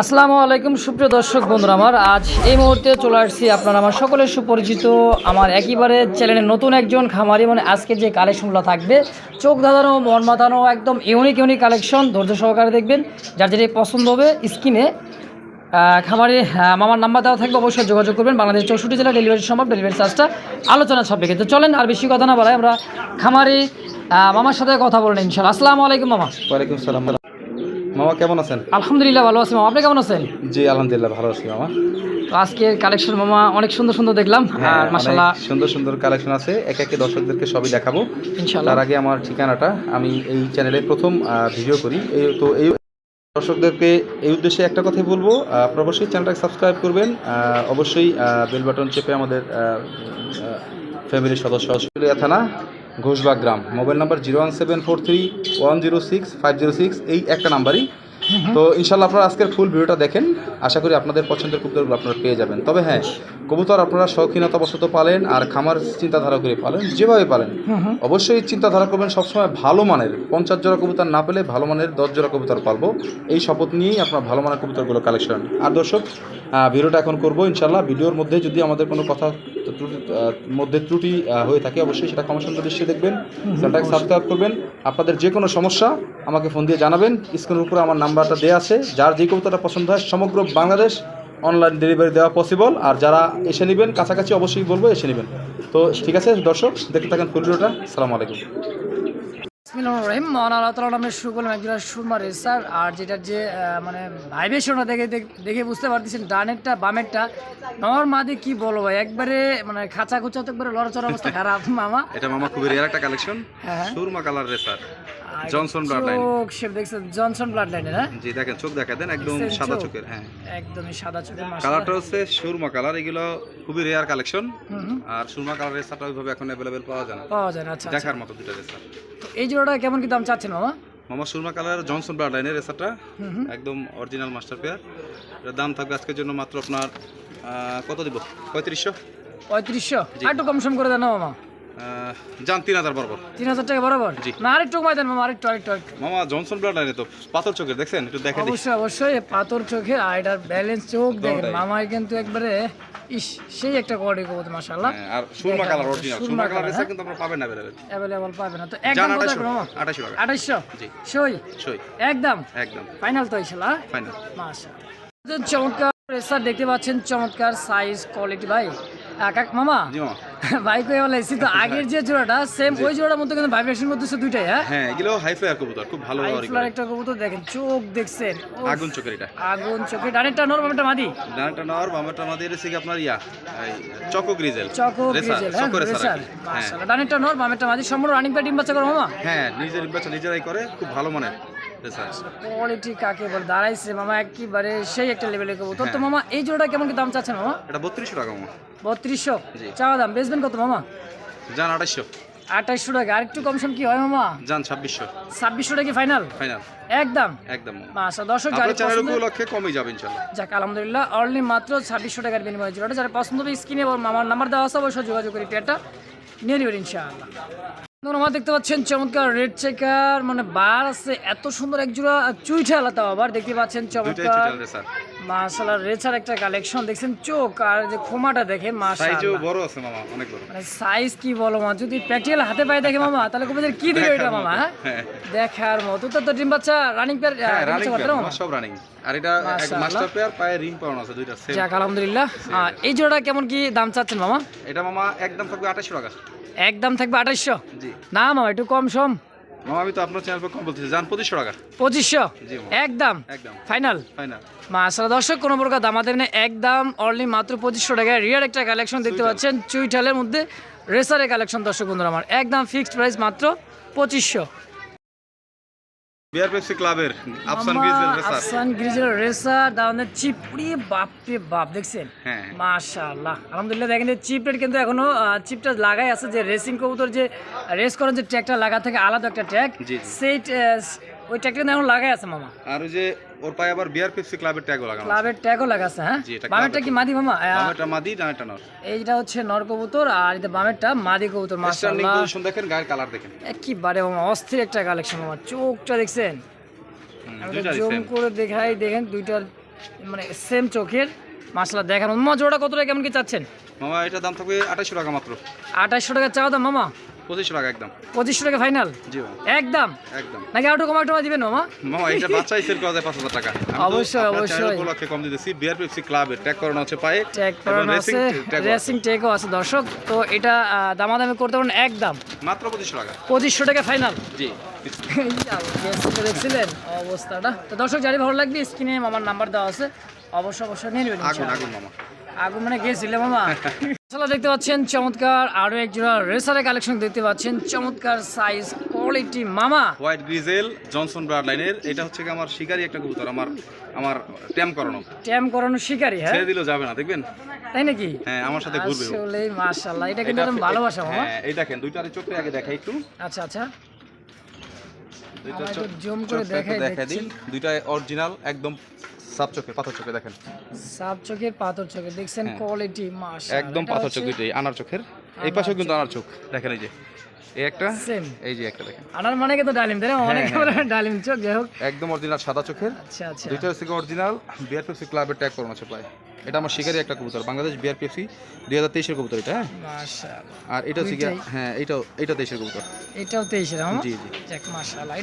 আসসালামু আলাইকুম, সুপ্রিয় দর্শক বন্ধুরা আমার। আজ এই মুহূর্তে চলে আসছি আপনারা আমার সকলের সুপরিচিত, আমার একেবারে চ্যানেলের নতুন একজন খামারি। মানে আজকে যে কালেকশনগুলো থাকবে, চোখ ধাঁধানো, মন মাথানো, একদম ইউনিক ইউনিক কালেকশন ধৈর্য সহকারে দেখবেন। যার যেটি পছন্দ হবে স্কিনে খামারে মামার নাম্বার দেওয়া থাকবে, অবশ্যই যোগাযোগ করবেন। বাংলাদেশ চৌষট্টি জেলা ডেলিভারি সম্ভব ডেলিভারি চার্জটা আলোচনা সাপেক্ষে তো চলেন, আর বেশি কথা না বলাই আমরা খামারি মামার সাথে কথা বলেন ইনশাল্লাহ আসসালামু আলাইকুম, মামা। ওয়ালাইকুম সালাম মামা কেমন আছেন? আলহামদুলিল্লাহ ভালো আছি মামা। আপনি কেমন আছেন? জি আলহামদুলিল্লাহ ভালো আছি মামা। তো আজকের কালেকশন মামা অনেক সুন্দর সুন্দর দেখলাম। হ্যাঁ, আর মাসাল্লাহ সুন্দর সুন্দর কালেকশন আছে। এক একে দর্শকদেরকে সবই দেখাবো। ইনশাল্লাহ তার আগে আমার ঠিকানাটা আমি এই চ্যানেলে প্রথম ভিডিও করি। এই তো এই দর্শকদেরকে এই উদ্দেশ্যে একটা কথাই বলব। আপনারা অবশ্যই চ্যানেলটাকে সাবস্ক্রাইব করবেন। অবশ্যই বেল বাটন চেপে আমাদের ফ্যামিলির সদস্য অস্ট্রেলিয়া থানা। ঘোষবাগ গ্রাম। Mobile number zero one seven four three one zero six five zero six, এই একটা নাম্বারই। তো ইনশাল্লাহ আপনারা আজকের ফুল ভিডিওটা দেখেন। আশা করি আপনাদের পছন্দের কবুতরগুলো আপনারা পেয়ে যাবেন। তবে হ্যাঁ কবুতর আপনারা শৌখিনতাবশত পালেন আর খামার চিন্তাধারা করে পালেন যেভাবে পালেন। অবশ্যই চিন্তাধারা করবেন সবসময় ভালো মানের পঞ্চাশ জোড়া কবুতর না পেলে ভালো মানের দশ জোড়া কবুতর পালবো। এই শপথ নিয়েই আপনার ভালো মানের কবুতরগুলো কালেকশন আর দর্শক ভিডিওটা এখন করব ইনশাল্লাহ ভিডিওর মধ্যে যদি আমাদের কোনো কথা ত্রুটি মধ্যে ত্রুটি হয়ে থাকে অবশ্যই সেটা ক্ষমাসুন্দর দৃষ্টিতে দেখবেন। চ্যানেলটাকে সাবস্ক্রাইব করবেন। আপনাদের যে কোনো সমস্যা আমাকে ফোন দিয়ে জানাবেন। স্ক্রিনের উপরে আমার নাম্বারটা দেওয়া আছে। যার যে কবিতাটা পছন্দ হয় সমগ্র বাংলাদেশ অনলাইন ডেলিভারি দেওয়া পসিবল আর যারা এসে নেবেন কাছাকাছি অবশ্যই বলব এসে নেবেন। তো ঠিক আছে দর্শক দেখতে থাকেন ভিডিওটা। সালাম আলাইকুম। রহিম। মহান আল্লাহ শুরু করলাম একজন সুরমা রেসার আর যেটার যে আহ, মানে ভাইবেশনটা দেখে দেখে বুঝতে পারতেছেন ডানেরটা বামেরটা। নর মাদি কি বলব ভাই একবারে মানে খাঁচা খুচা তো একবারে লড়াচড়া অবস্থা খারাপ মামা। এটা মামা খুবই রেয়ার একটা কালেকশন হ্যাঁ। সুরমা কালার রেসার জনসন bloodline। চোখ শেপ দেখছেন জনসন ব্লাড লাইনের হ্যাঁ? জি দেখেন চোখ দেখা দেন একদম সাদা চোখের হ্যাঁ। একদমই সাদা চোখের কালারটা হচ্ছে সুরমা কালার এগুলো খুবই রেয়ার কালেকশন আর সুরমা কালার রেসারটা ওইভাবে এখন অ্যাভেলেবেল পাওয়া যায় না। পাওয়া যায় না আচ্ছা আচ্ছা। দেখার মতো দুটো রেসার। তো এই জোড়াটা কেমন কি দাম চাচ্ছেন মামা? মামা সুরমা কালার জনসন ব্লাড লাইনের রেসারটা একদম অরিজিনাল মাস্টার পেয়ার এটার দাম থাকবে আজকের জন্য মাত্র আপনার কত দিব? পঁয়ত্রিশশো? পঁয়ত্রিশশো? আর একটু কম সম করে দেন মামা। যান তিন হাজার বরাবর। তিন হাজার টাকা বরাবর? জি। না আরেকটু কমাই দেন মামা আরেকটু আরেকটু আরেকটু। মামা জনসন ব্লাড তো পাথর চোখের দেখছেন? একটু দেখে দিই। অবশ্যই অবশ্যই পাথর চোখে আর এটার ব্যালেন্স চোখ দেখেন। মামার কিন্তু একবারে ইস সেই একটা কোয়ালিটি কবুতর মাশাআল্লাহ। হ্যাঁ, আর সুরমা কালার অরিজিনাল সুরমা কালার রেসার হ্যাঁ? কিন্তু আমরা পাবেন না অ্যাভেলেবেল অ্যাভেলেবল পাবে না তো একদম কত মামা? আঠাশশো টাকা। আঠাইশশো জি। সই? সই। একদম একদম। ফাইনাল তো ইনশাআল্লাহ ফাইনাল মাশাআল্লাহ। চমৎকার রেসার দেখতে পাচ্ছেন চমৎকার সাইজ কোয়ালিটি ভাই। কাক মামা? ভাই কই বলে তো আগের যে জোড়াটা সেম ওই জোড়ার কিন্তু ভাইব্রেশন করতেছে দুইটাই হ্যাঁ? হ্যাঁ এগুলো হাই ফ্লায়ার কবুতর খুব ভালো হাই একটা কবুতর দেখেন চোখ দেখছেন। আগুন চোখের এটা। আগুন চোখে ডানেরটা নরম একটা মাদি। বামেরটা কি আপনার ইয়া চকো গ্রিজেল। চকো গ্রিজেল হ্যাঁ চকো রেসার। হ্যাঁ। মাশাআল্লাহ। ডানেরটা নর বামেরটা মাদি। সম্পূর্ণ রানিং বাচ্চা করো মামা? হ্যাঁ নিজের বাচ্চা নিজেরাই করে খুব ভালো মানের। কোয়ালিটি কাকে বল? দাঁড়াইছে মামা একেবারে সেই একটা লেভেলের কবুতর তো হ্যাঁ। মামা এই জোড়াটা কেমন কি দাম চাচ্ছেন মামা? এটা বত্রিশশো টাকা মামা। বত্রিশশো। চাওয়া দাম বেচবেন কত মামা? আঠাশশো। আঠাইশশো টাকা আরেকটু কমসম কি হয় মামা? যান ছাব্বিশশো। ছাব্বিশশো টাকা ফাইনাল ফাইনাল একদম? একদম। মাসা দর্শক যারা আপনার চ্যানেল পছন্দ উপলক্ষে কমই যাবে যাক আলহামদুলিল্লাহ অনলি মাত্র ছাব্বিশশো টাকার বিনিময়ে জোড়াটা। যারা পছন্দ হবে স্ক্রিনে আমার নাম্বার দেওয়া আছে অবশ্যই যোগাযোগ করি পেয়ারটা নিয়ে নেবেন ইনশাআল্লাহ। দেখতে পাচ্ছেন চমৎকার রেড চেকার মানে বার আছে এত সুন্দর এক জোড়া চুইঠে আলাদা আবার দেখতে পাচ্ছেন চমৎকার। রেসার একটা কালেকশন দেখছেন চোখ আর যে খোমাটা দেখেন সাইজও বড় আছে মামা অনেক বড়। মানে সাইজ কি বলো মা যদি প্র্যাকটিক্যাল হাতে পায়ে দেখে মামা তাহলে কবে কি দিবে এটা মামা হ্যাঁ? হ্যাঁ। দেখার মতো। তো তো ডিম বাচ্চা রানিং পেয়ার হ্যাঁ রানিং করতে সব রানিং আর এটা এক মাস্টার পেয়ার পায়ে রিং পাওয়া আছে দুইটা সেম যাক আলহামদুলিল্লাহ। এই জোড়া কেমন কি দাম চাচ্ছেন মামা? এটা মামা একদম থাকবে আঠাশশো টাকা। একদম থাকবে আঠাশশো না মামা একটু কম সম। মামা আমি তো আপনার চ্যানেল কম বলতেছি। যান পঁচিশশো টাকা। পঁচিশশো? একদম? একদম। ফাইনাল ফাইনাল মাসালা দর্শক কোনো প্রকার একদম অনলি মাত্র পঁচিশশো টাকায় রিয়ার একটা কালেকশন দেখতে পাচ্ছেন। চুইঠালের মধ্যে রেসারের কালেকশন দর্শক বন্ধুরা আমার। একদম ফিক্সড প্রাইস মাত্র পঁচিশশো। বিয়ার পেপসি ক্লাবের Afsan grizzle racer. Afsan grizzle racer দাওয়ানের চিপ পুড়িয়ে বাপরে বাপ দেখছেন? হ্যাঁ। মাশাআল্লাহ। আলহামদুলিল্লাহ দেখেন চিপ রেট কিন্তু এখনও চিপটা লাগাই আছে যে রেসিং কবুতর যে রেস করার যে ট্র্যাকটা লাগা থেকে আলাদা একটা ট্র্যাক। সেই ওই কিন্তু এখন লাগাই আছে মামা। আর ওই যে ওর পায়ে আবার বিয়ার পেপসি ক্লাবের ট্যাগও লাগানো ক্লাবের ট্যাগও লাগাছে হ্যাঁ? বামেরটা কি মাদি মামা? বামেরটা মাদি ডানেরটা নর। এইটা হচ্ছে নর কবুতর আর এটা বামেরটা মাদি কবুতর মাশাআল্লাহ। পজিশন দেখেন গায়ের কালার দেখেন। একেবারে মামা অস্থির একটা কালেকশন মামা চোখটা দেখছেন? জুম করে দেখাই দেখেন দুইটার মানে সেম চোখের মাসালা দেখানো। মামা জোড়া কত টাকা কেমন কি চাচ্ছেন? মামা এটার দাম থাকবে আঠাশশো টাকা মাত্র। আঠাশশো টাকা চাওয়া দাম মামা? পঁচিশশো টাকা একদম। পঁচিশশো টাকা ফাইনাল? জি একদম? একদম। নাকি কমা দিবেন মামা? মামা এটা বাচ্চাই সেল করা যায় পাঁচ হাজার টাকা। অবশ্যই, অবশ্যই। উপলক্ষে কম দিতেছি। ক্লাবের ট্যাগ করানো হচ্ছে পায়ে। ট্যাগ করানো আছে আছে। রেসিং ট্যাগও আছে দর্শক। তো এটা দামাদামি করতে পারেন একদম। মাত্র পঁচিশশো টাকা। পঁচিশশো টাকা ফাইনাল। জি। দেখছিলেন অবস্থাটা। তো দর্শক জানি ভালো লাগবে স্ক্রিনে আমার নাম্বার দেওয়া আছে। অবশ্যই অবশ্যই নিয়ে নেবেন আগুন আগুন মামা। আগুন মানে গেছিলে মামা। মশলা দেখতে পাচ্ছেন চমৎকার আরও এক জোড়া রেসারের কালেকশন দেখতে পাচ্ছেন চমৎকার সাইজ কোয়ালিটি মামা। হোয়াইট গ্রিজেল জনসন ব্রাড লাইনের এটা হচ্ছে কি আমার শিকারি একটা কবুতর আমার আমার ট্যাম করানো। ট্যাম করানো শিকারি হ্যাঁ? ছেড়ে দিলেও যাবে না দেখবেন? তাই নাকি? হ্যাঁ আমার সাথে ঘুরবে আসলে মাশাআল্লাহ এটা কিন্তু একদম ভালোবাসা মামা। হ্যাঁ এই দেখেন দুইটারে চোখে আগে দেখাই একটু। আচ্ছা আচ্ছা। দুইটা zoom করে দেখাই দেখাই দিই। দুইটা অরিজিনাল একদম সাপ চোখে পাথর চোখে দেখেন। সাপ চোখের পাথর চোখের দেখছেন হ্যাঁ। কোয়ালিটি মাশাআল্লাহ। একদম এটা পাথর চোখ দুইটাই আনার চোখের। এই পাশেও কিন্তু আনার চোখ। দেখেন এই যে এই একটা সেম এই যে একটা দেখেন। আনার মানে কিন্তু ডালিম তাই না? অনেক হ্যাঁ। ডালিম চোখ যাই হোক। একদম অরিজিনাল সাদা চোখের। আচ্ছা আচ্ছা। দুইটা হচ্ছে অরিজিনাল বিআরপিএফসি ক্লাবের ট্যাগ করানো আছে প্রায়। এটা আমার শিকারি একটা কবুতর বাংলাদেশ বিআরপিএফসি দুই হাজার তেইশের কবুতর এটা হ্যাঁ? মাশাআল্লাহ। আর এটা হচ্ছে হ্যাঁ এইটাও এইটা দেশের কবুতর। এটাও তেইশের জি জি।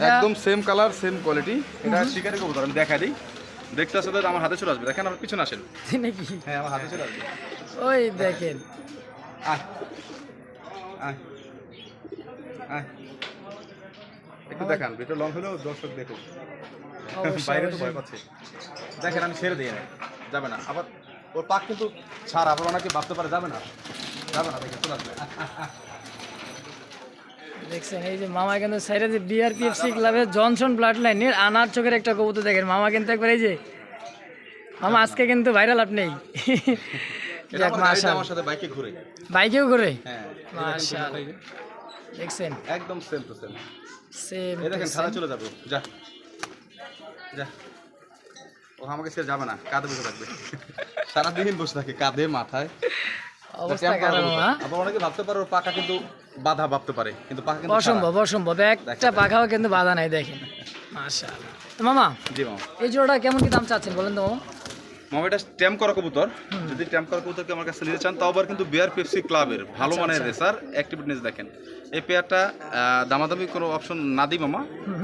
একদম সেম কালার সেম কোয়ালিটি এটা শিকারি কবুতর আমি দেখা দিই। দেখতে আসলে আমার হাতে চলে আসবে। দেখেন আমার পিছনে আসেন। নাকি? হ্যাঁ আমার হাতে চলে আসবে। ওই দেখেন। আয়। একটু দেখান ভিডিও লং হলেও দর্শক দেখুক। বাইরে তো ভয় পাচ্ছে। দেখেন আমি ছেড়ে দিয়ে নেই যাবে না। আবার ওর পাক কিন্তু ছাড় আবার ওনাকে ভাবতে পারে যাবে না। যাবে না দেখে চলে আসবে। দেখছেন এই যে মামা কিন্তু সাইডে যে বিআরপিএফসি ক্লাবের জনসন ব্লাড লাইনের আনার চোখের একটা কবুতর দেখেন। মামা কিন্তু একবার এই যে মামা আজকে কিন্তু ভাইরাল আপনি। ঘুরে। বাইকেও করে হ্যাঁ দেখছেন? একদম সেম টু সেম সেম দেখেন সারা চলে যাবে যা। যা। ও আমাকে ছেড়ে যাবে না কাঁধে বসে থাকবে। সারাদিন বসে থাকে কাঁধে মাথায়। অবস্থা কবুতর। আবার অনেকে ভাবতে পারে পাকা কিন্তু বাধা ভাবতে পারে কিন্তু অসম্ভব অসম্ভব। একটা পাখাও কিন্তু বাধা নাই দেখেন। মাশাআল্লাহ। মামা জি মামা। এই জোড়াটা কেমন কি দাম চাচ্ছেন বলেন তো মামা? মামা এটা ট্যাম্প করা কবুতর। যদি ট্যাম্প করা কবুতরকে আমার কাছে নিতে চান তাও আবার কিন্তু বিয়ার পেপসি ক্লাবের ভালো আচ্ছা, মানের রেসার অ্যাক্টিভিটিস দেখেন। এই পেয়ারটা দামাদামি কোনো অপশন না দিই মামা।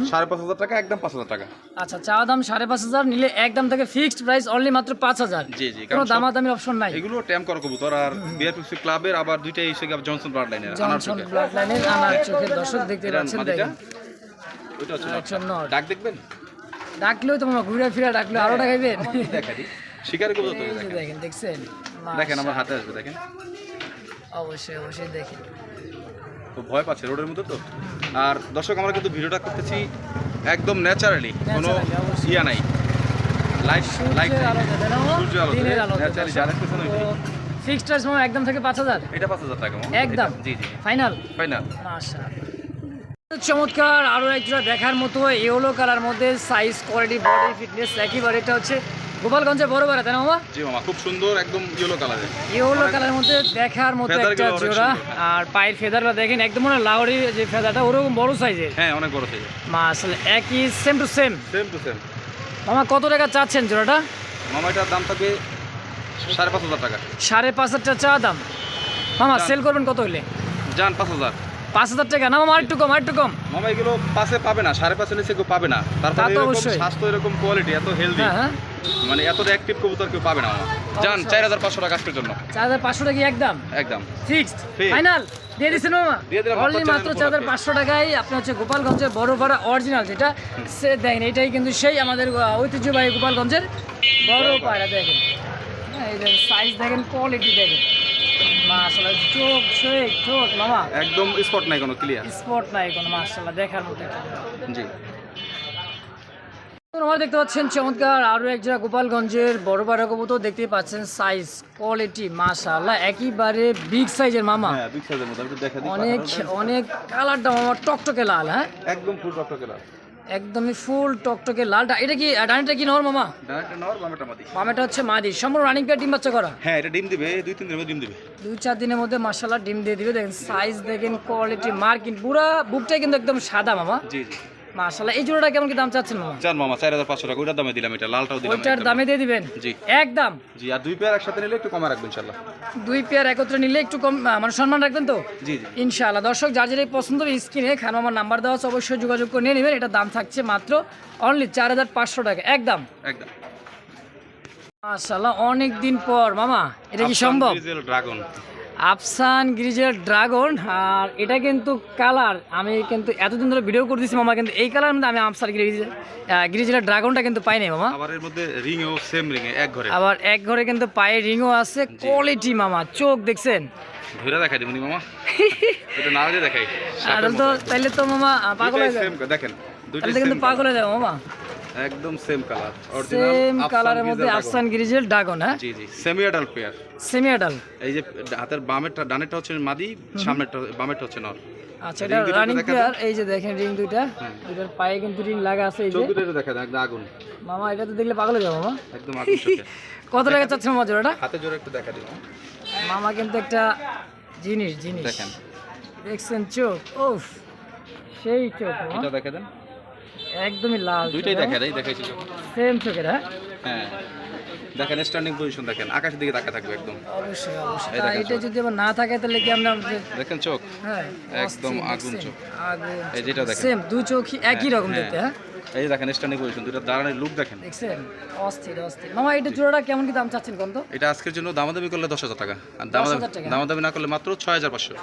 সাড়ে পাঁচ হাজার টাকা একদম পাঁচ হাজার টাকা। আচ্ছা চা দাম সাড়ে পাঁচ হাজার নিলে একদম থেকে ফিক্সড প্রাইস অনলি মাত্র পাঁচ হাজার। জি জি কোনো কারণ দামাদামি অপশন নাই। এগুলো ট্যাম্প করা কবুতর আর বিয়ার পেপসি ক্লাবের আবার দুইটাই এসে গিয়ে জনসন ব্রাড লাইনের জনসন চোখে। ব্লাড লাইনের আনার চোখের দর্শক দেখতে পাচ্ছেন দেখেন। ওইটা হচ্ছে আচ্ছা। ডাক দেখবেন? ডাকলেও তো মামা ঘুরে ফিরে ডাকলে আরও টাকাইবেন দেখা দিই। শিকারি তো দেখেন। দেখছেন? দেখেন আমার হাতে আসবে দেখেন। অবশ্যই অবশ্যই দেখেন। তো ভয় পাচ্ছে রোডের মধ্যে তো। আর দর্শক আমরা কিন্তু ভিডিওটা করতেছি একদম ন্যাচারালি কোনো ইয়া নাই। Light light. ফিক্সড প্রাইস একদম থেকে এটা টাকা একদম। জি জি ফাইনাল ফাইনাল চমৎকার আরও একটা দেখার মতো ইয়েলো কালার মধ্যে সাইজ কোয়ালিটি বডি ফিটনেস একেবারে এটা হচ্ছে গোপালগঞ্জে বড় বাড়া তাই না মামা? জি মামা খুব সুন্দর একদম ইয়েলো কালারের ইয়েলো কালারের মধ্যে দেখার মতো একটা জোড়া। আর পায়ের ফেদারটা দেখেন একদম মনে লাউরি যে ফেদারটা ওরকম বড় সাইজের হ্যাঁ অনেক বড় থেকে মা আসলে একই same to same same to same মামা কত টাকা চাচ্ছেন জোড়াটা? মামা এটার দাম থাকবে সাড়ে পাঁচ হাজার টাকা। সাড়ে পাঁচ হাজার টাকা চা দাম। মামা সেল করবেন কত হইলে যান পাঁচ হাজার। পাঁচ হাজার টাকা। না মামা আরেকটু কম আরেকটু কম। মামা এগুলো পাশে পাবে না। সাড়ে পাঁচে নিচে কেউ পাবে না। তারপরে তো এরকম অবশ্যই। স্বাস্থ্য এরকম কোয়ালিটি এত হেলদি হ্যাঁ হ্যাঁ। মানে এত অ্যাক্টিভ কবুতর কেউ পাবে না অবশ্যই। চার হাজার পাঁচশো টাকা আজকের জন্য। চার হাজার পাঁচশো টাকা একদম? একদম। ফিক্সড ফাইনাল দিয়ে দিচ্ছেন মামা? অনলি মাত্র channel চার হাজার পাঁচশো টাকায় আপনি হচ্ছে গোপালগঞ্জের বড় পাড়া অরিজিনাল যেটা সে দেখেন এটাই কিন্তু সেই আমাদের ঐতিহ্যবাহী গোপালগঞ্জের বড় পাড়া দেখেন। হ্যাঁ এই দেখেন সাইজ দেখেন কোয়ালিটি দেখেন। মাশাআল্লাহ চোখ ছোক ঠোঁট মামা। একদম স্পট নাই কোনো ক্লিয়ার স্পট নাই কোনো মাশাআল্লাহ দেখার মতো জি। আমরা দেখতে পাচ্ছেন চমৎকার আরও এক জায়গা গোপালগঞ্জের বড় বড় কবুতর দেখতে পাচ্ছেন সাইজ কোয়ালিটি মাশাআল্লাহ একেবারে বিগ সাইজের মামা। হ্যাঁ বিগ সাইজের মধ্যে আমি দেখা দিই অনেক অনেক কালারটা মামা টকটকে লাল হ্যাঁ? একদম ফুল ডক্টর কেলা একদমই ফুল টকটকে লালটা এটা কি ডানিটা কি নর মামা? ডাইরেক্ট নর বামেটা মাদি। মামাটা হচ্ছে মাদি। সম্পূর্ণ রানিং পেয়ার ডিম বাচ্চা করা? হ্যাঁ এটা ডিম দিবে দুই তিন দিনের মধ্যে ডিম দিবে। দুই চার দিনের মধ্যে মাশাআল্লাহ ডিম দিয়ে দিবে। দেখেন সাইজ দেখেন কোয়ালিটি মার্কিং পুরা বুকটাই কিন্তু একদম সাদা মামা। জি জি। মাশাআল্লাহ এই জোড়াটা কেমন কি দাম চাচ্ছেন মামা? চার মামা চার হাজার পাঁচশো টাকা ওইটার দামে দিলাম এটা লালটাও দিলাম ওইটার দামে দিয়ে দিবেন? জি। একদম? জি আর দুই পেয়ার একসাথে নিলে একটু কমে রাখবেন ইনশাল্লাহ দুই পেয়ার একত্রে নিলে একটু কম মানে সম্মান রাখবেন তো? জি জি। ইনশাআল্লাহ দর্শক যার যেটা পছন্দ স্ক্রিনে খান আমার নাম্বার দেওয়া আছে অবশ্যই যোগাযোগ করে নিয়ে নেবেন। এটার দাম থাকছে মাত্র অনলি চার হাজার পাঁচশো টাকা। একদম? একদম। মাশাআল্লাহ অনেক দিন পর মামা এটা কি সম্ভব? ড্রাগন আফসান গ্রিজের ড্রাগন আর এটা কিন্তু কালার। আমি কিন্তু এতদিন ধরে ভিডিও করে করতেছি মামা কিন্তু এই কালার মধ্যে আমি আফসান গ্রিজের গ্রিজের ড্রাগনটা কিন্তু পাই নাই মামা। আবার এর মধ্যে রিংও সেম রিং এক ঘরে। আবার এক ঘরে কিন্তু পায়ে রিংও আছে কোয়ালিটি মামা চোখ দেখছেন? ধরে দেখাই দেবনি মামা। এটা না দেখাই আর তো তাইলে তো মামা পাগল হয়ে যাবে। দেখেন তাহলে তো কিন্তু পাগল হয়ে যাবে মামা। একদম সেম কালার সেম কালারের মধ্যে আফসান গ্রিজের ড্রাগন হ্যাঁ? জি জি semi adult pair semi adult এই যে হাতের বামেরটা ডানেরটা হচ্ছে মাদি সামনেরটা বামেরটা হচ্ছে নর। আচ্ছা এটা রানিং দেখা প্লেয়ার এই যে দেখেন রিং দুইটা হ্যাঁ। দুইটার পায়ে কিন্তু রিং লাগা আছে এই যে। চোখ দুটো একটু দেখা একদম আগুন। মামা এটা তো দেখলে পাগল হয়ে যাবে মামা। একদম আগুন চোখে। কত টাকা চাচ্ছে মামা জোড়াটা? হাতে জোরে একটু দেখা দিন মামা কিন্তু একটা জিনিস জিনিস। দেখেন। দেখছেন চোখ? উফ সেই চোখ এটা দেখা দেন। একদমই লাল দুইটাই দেখেন এই দেখাইছি সেম চোখের হ্যাঁ? হ্যাঁ। দেখেন স্ট্যান্ডিং পজিশন দেখেন আকাশের দিকে তাকিয়ে থাকবে একদম। অবশ্যই অবশ্যই। এটা যদি আবার না থাকে তাহলে কি আমরা দেখেন চোখ। হ্যাঁ একদম আগুন চোখ। আগুন এই যেটা দেখেন। সেম দু চোখই একই রকম হ্যাঁ। দেখতে হ্যাঁ? এই দেখেন স্ট্যান্ডিং পজিশন দুটো দাঁড়ানোর লুক দেখেন। দেখছেন অস্থির অস্থির। মামা এটা জোড়াটা কেমন কি দাম চাচ্ছেন কোন তো এটা আজকের জন্য দামাদামি করলে দশ হাজার টাকা। আর 10,000 দামাদামি? দামাদামি না করলে মাত্র ছয় হাজার পাঁচশো।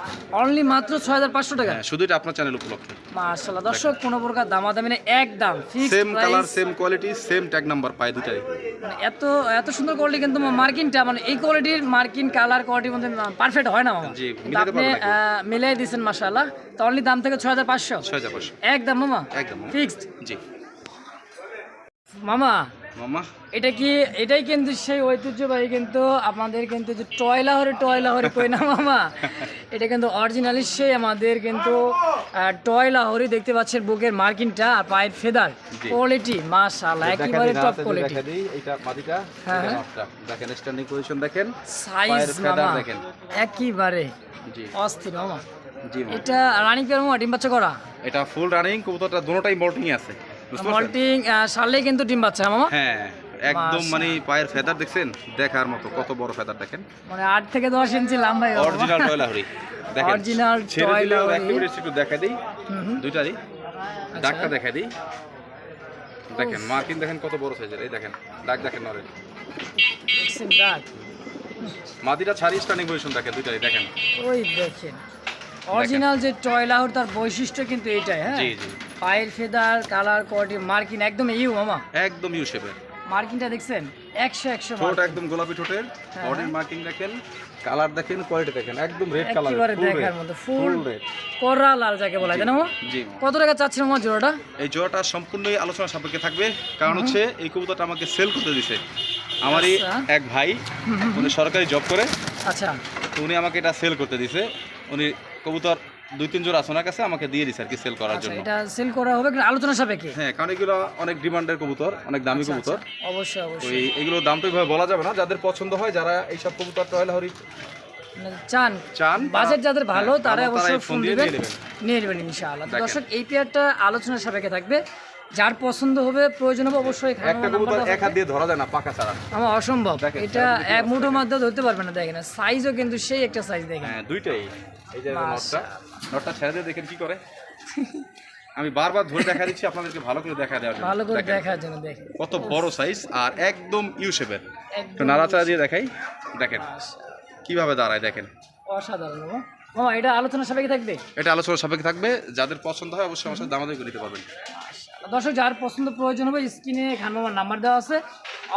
অনলি মাত্র ছয় হাজার পাঁচশো টাকা? হ্যাঁ শুধু এটা আপনার চ্যানেল উপলক্ষে। মার্শাল্লাহ দর্শক কোনো প্রকার দামাদামি নেই একদম fix same colour same quality same tag number পায় দুটাই মানে এত এত সুন্দর কোয়ালিটি কিন্তু মার্কিনটা মানে এই কোয়ালিটির মার্কিন কালার কোয়ালিটির মধ্যে পারফেক্ট হয় না মামা। জি, আপনি মিলাই দিয়েছেন মাশাআল্লাহ। তো অনলি দাম থেকে ছয় হাজার পাঁচশো। ছয় হাজার পাঁচশো। একদম মামা। একদম। ফিক্সড জি। মামা মামা? এটা কি এটাই কিন্তু সেই ঐতিহ্যবাহী কিন্তু আমাদের কিন্তু যে টয় লাহরে টয় লাহরে কই না মামা? এটা কিন্তু অরিজিনালি সেই আমাদের কিন্তু আহ, টয় লাহরি দেখতে পাচ্ছেন বুকের মার্কিনটা আর পায়ের ফেদার। কোয়ালিটি মাশাআল্লাহ একেবারে টপ কোয়ালিটি এটা মাদিটা হ্যাঁ, এটা। দেখেন স্ট্যান্ডিং পজিশন দেখেন সাইজ মামা দেখেন। একেবারে জি। অস্থির মামা। এটা রানিং পেয়ার মামা ডিম বাচ্চা করা? এটা ফুল রানিং কবুতরটা দুটোটাই মল্টিং আছে। মল্টিং সারলেই কিন্তু ডিম বাচ্চা মামা? হ্যাঁ একদম মানে পায়ের ফেদার দেখছেন? দেখার মতো কত বড় ফেদার দেখেন। মানে আট থেকে দশ ইঞ্চি লম্বা অরিজিনাল টয়লাহরি দেখেন দিলেও টয়লাহরি। একটু দেখা দিই। দুইটারই। আচ্ছা। দেখা দিই। দেখেন মার্কিন দেখেন কত বড় সাইজের এই দেখেন দাগ দেখেন নরে দেখছেন মাদিটা ছাড়ি স্ট্যান্ডিং পজিশন দেখেন দুইটারই দেখেন। ওই দেখেন। অরিজিনাল যে টয় লাহোর তার বৈশিষ্ট্য কিন্তু এটাই হ্যাঁ? জি জি। পায়ের ফেদার কালার কোয়ালিটি মার্কিন একদম ইউ মামা। একদম ইউ শেপের মার্কিনটা দেখছেন? একশো একশো ঠোঁট একদম গোলাপি ঠোঁটের হ্যাঁ, বডির মার্কিং দেখেন কালার দেখেন কোয়ালিটি দেখেন একদম রেড কালার একেবারে দেখার মতো ফুল ফুল রেড করা লাল যাকে বলা যায় না জি কত টাকা চাচ্ছেন আমার জোড়াটা? এই জোড়াটা সম্পূর্ণই আলোচনা সাপেক্ষে থাকবে কারণ হচ্ছে এই কবুতরটা আমাকে সেল করতে দিছে। আমারই আচ্ছা। এক ভাই উনি সরকারি জব করে। আচ্ছা। তো উনি আমাকে এটা সেল করতে দিছে। উনি কবুতর দুই তিন জোড়া আছে ওনার কাছে আমাকে দিয়ে দিছে আর কি সেল করার আচ্ছা জন্য। এটা সেল করা হবে কিন্তু আলোচনা সাপেক্ষে? হ্যাঁ কারণ এগুলো অনেক ডিমান্ডের কবুতর অনেক দামি আচ্ছা, কবুতর। আচ্ছা, অবশ্যই অবশ্যই। ওই এগুলোর দাম তো এইভাবে বলা যাবে না। যাদের পছন্দ হয় যারা এইসব কবুতর টয়লা হরি মানে চান চান বাজেট যাদের ভালো হ্যাঁ, তারা অবশ্যই ফোন দিয়ে দিবেন নিয়ে নেবেন। নিয়ে নেবেন ইনশাআল্লাহ। তো দর্শক এই পেয়ারটা আলোচনা সাপেক্ষে থাকবে। যার পছন্দ হবে প্রয়োজন হবে অবশ্যই একটা কবুতর এক হাত দিয়ে ধরা যায় না পাকা ছাড়া। আমার অসম্ভব। এটা এক মুঠো মাধ্যমে ধরতে পারবে না দেখেন। সাইজও কিন্তু সেই একটা সাইজ দেখেন। হ্যাঁ দুইটাই। এই যে নটটা। নটটা ছেড়ে দিয়ে দেখেন কি করে। আমি বারবার ধরে দেখা দিচ্ছি আপনাদেরকে ভালো করে দেখা দেওয়ার জন্য। ভালো করে দেখার জন্য দেখেন। কত বড় সাইজ আর একদম ইউ শেপের তো নাড়াচাড়া দিয়ে দেখাই। দেখেন। কীভাবে দাঁড়ায় দেখেন। অসাধারণ মামা এটা আলোচনা সাপেক্ষে থাকবে? এটা আলোচনা সাপেক্ষে থাকবে। যাদের পছন্দ হয় অবশ্যই আমার সাথে দামাদামি করে নিতে পারবেন। দর্শক, যার পছন্দ প্রয়োজন হবে স্ক্রিনে খান মামার নাম্বার দেওয়া আছে।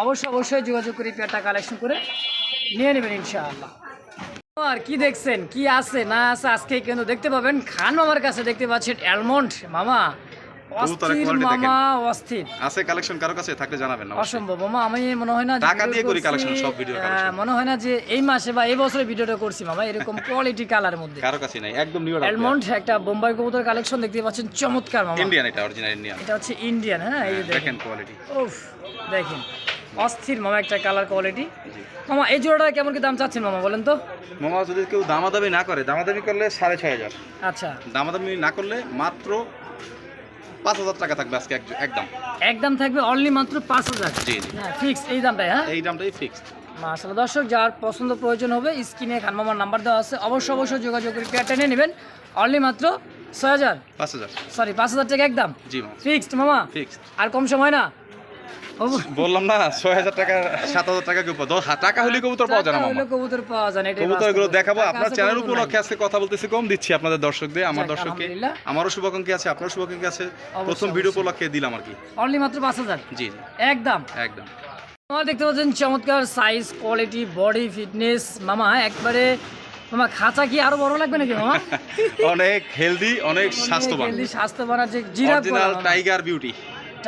অবশ্যই অবশ্যই যোগাযোগ করে পেয়ারটা কালেকশন করে নিয়ে নেবেন ইনশাআল্লাহ। আর কি দেখছেন? কি আছে, না আছে আজকে কিন্তু দেখতে পাবেন। খান মামার কাছে দেখতে পাচ্ছেন অ্যালমন্ড মামা। অস্থির মামা অস্থির। আছে কালেকশন কারও কাছে থাকলে জানাবেন না অসম্ভব মামা আমি মনে হয় না যে টাকা দিয়ে করি করছি, সব video আহ, মনে হয় না যে এই মাসে বা এই বছরে ভিডিওটা করছি মামা এরকম কোয়ালিটি কালার মধ্যে। কারও কাছে নাই একদম নিউ অ্যালমন্ড একটা বোম্বাই কবুতর কালেকশন দেখতে পাচ্ছেন চমৎকার মামা। ইন্ডিয়ান এটা অরিজিনাল ইন্ডিয়ান এটা হচ্ছে ইন্ডিয়ান হ্যাঁ এই দেখেন দেখেন। কোয়ালিটি উফ দেখেন। অস্থির মামা একটা কালার কোয়ালিটি মামা এই জোড়াটা কেমন কি দাম চাচ্ছেন মামা বলেন তো? মামা যদি কেউ দামাদামি না করে দামাদামি করলে সাড়ে ছয় হাজার। আচ্ছা। দামাদামি না করলে মাত্র পাঁচ হাজার টাকা থাকবে আজকে একদম। একদম থাকবে অনলি মাত্র পাঁচ হাজার। জি, জি। হ্যাঁ ফিক্স এই দামটাই হ্যাঁ? এই দামটাই ফিক্সড মাসাল্লাহ দর্শক যার পছন্দ প্রয়োজন হবে স্ক্রিনে খানমামার নাম্বার দেওয়া আছে। অবশ্যই অবশ্যই যোগাযোগ করে পেয়ারটা নিয়ে নেবেন। অনলি মাত্র ছয় হাজার। পাঁচ হাজার। সরি পাঁচ হাজার টাকা একদম। জি ফিক্সড মামা। ফিক্সড আর কম সময় না? বললাম না ছয় হাজার টাকা সাত হাজার টাকা কেউ দশ টাকা হলে কবুতর পাওয়া যায় না কবুতর পাওয়া যায় না, কবুতরগুলো বাস্তব। দেখাবো আপনার চ্যানেল উপলক্ষে আজকে কথা বলতেছি কম দিচ্ছি আপনাদের দর্শকদের আমার দর্শককে। আমারও শুভাকাঙ্ক্ষী আছে আপনারও শুভাকাঙ্ক্ষী আছে। প্রথম ভিডিও উপলক্ষে দিলাম আর কি। অনলি মাত্র পাঁচ হাজার? জি একদম। একদম। আমার দেখতে পাচ্ছেন চমৎকার সাইজ কোয়ালিটি বডি ফিটনেস মামা একবারে মামা খাঁচা কি আরও বড় লাগবে নাকি মামা? অনেক হেলদি অনেক স্বাস্থ্যবান। হেলদি স্বাস্থ্যবান আছে giraffe tiger beauty